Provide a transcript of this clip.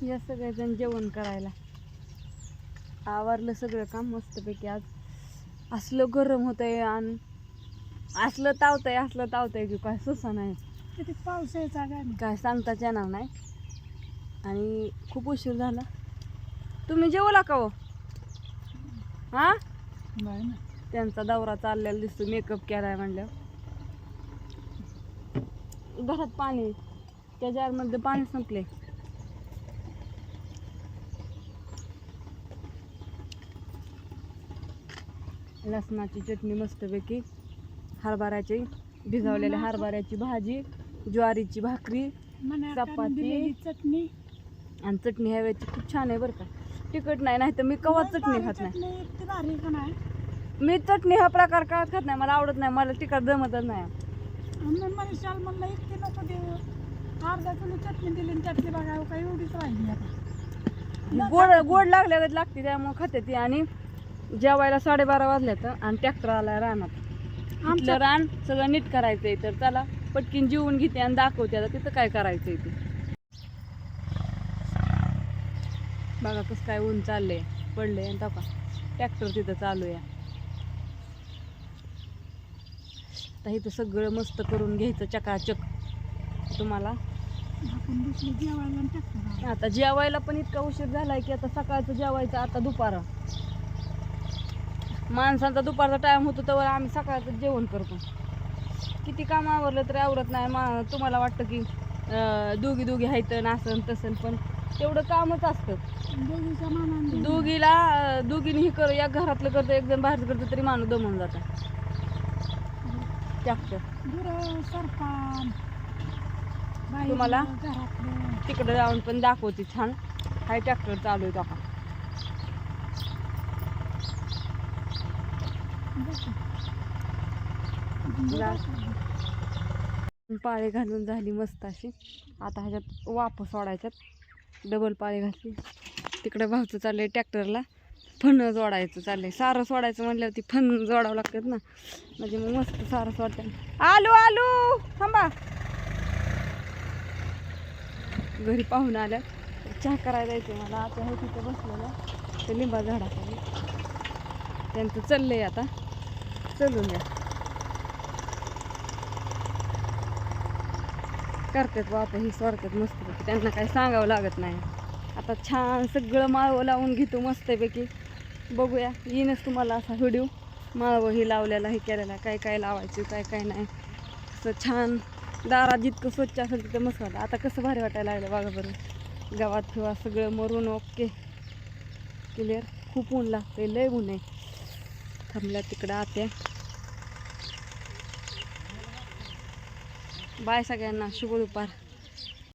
या सगळेजण जेवण करायला. आवरलं सगळं काम मस्तपैकी आज. असलं गरम होतंय आणि असलं तावतंय असलं तावतंय की काय सुसा नाही. किती पाऊस काय सांगताच येणार नाही. आणि खूप उशीर झाला. तुम्ही जेवला का हो? हा? ना. त्यांचा दौरा चाललेला दिसतो मेकअप केलाय म्हणलं घरात पाणी त्या जारमध्ये पाणी संपले लसणाची चटणी मस्तपैकी हरभऱ्याची भिजवलेल्या हरभऱ्याची भाजी ज्वारीची भाकरी चपाती. चटणी. आणि चटणी ह्या वेळेची खूप छान आहे बरं का. तिखट नाही नाही तर मी कवा चटणी खात नाही. मी चटणी हा प्रकार का खात नाही मला आवडत नाही मला तिखट जमतच नाही. आणि मनीषाल म्हणलं इतकी नको देऊ. अर्धा किलो चटणी दिली चटणी बघा काही एवढीच राहिली आता. गोड गोड लागल्यागत लागते त्यामुळे खाते ती. आणि जेवायला साडेबारा वाजल्यात आणि ट्रॅक्टर आलाय रानात. आमच्या रान सगळं नीट करायचंय तर चला पटकीन जेवून घेते आणि दाखवते आता तिथं काय करायचंय ते. बघा कसं काय ऊन चाललंय पडलंय आणि का ट्रॅक्टर तिथं चालू आहे. आता इथं सगळं मस्त करून घ्यायचं चकाचक. तुम्हाला? आता जेवायला पण इतका उशीर झालाय की आता सकाळचं जेवायचं आता दुपार. माणसांचा दुपारचा टाइम होतो तेव्हा आम्ही सकाळचं जेवण करतो. किती काम आवरलं तरी आवरत नाही. मा तुम्हाला वाटतं की दोघी दोघी आहेत नासन तसन पण तेवढं कामच असतं. दोघीला दोघीने हे कर या घरातलं करतं एक जण बाहेर करतं तरी माणूस दमून जातं. तुम्हाला? तिकडे जाऊन पण दाखवते छान. हाय ट्रॅक्टर चालू आहे का पाळी घालून झाली मस्त अशी. आता ह्याच्यात वाफ सोडायच्यात. डबल पाळी घातली. तिकडे भावचं चाललंय ट्रॅक्टरला. फण जोडायचं चाललंय. सारं सोडायचं म्हणल्यावर ती फन जोडावं लागतात ना. म्हणजे मग मस्त सारं सोडतात. आलू आलू! थांबा. घरी पाहून आल्या चहा करायला जायचं मला. आता हे तिथं बसलेलं. ते लिंबा झाडाखाली. त्यांचं चाललंय आता. चलून द्या करतात बा आता ही सोडतात मस्तपैकी त्यांना काही सांगावं लागत नाही. आता छान सगळं माळवं लावून घेतो मस्तपैकी बघूया येईनच तुम्हाला असा व्हिडिओ. माळवं ही लावलेला हे केलेला काय काय लावायचं काय काय नाही. असं छान दारात जितकं स्वच्छ असेल तिथं मस्त वाटतं. आता कसं भारी वाटायला लागलं बघा बरं. गावात फिवा सगळं मरून ओके. क्लिअर खूप ऊन लागते लय ऊन आहे. थांबल्या तिकडं आत्या. बाय सगळ्यांना शुभ दुपार.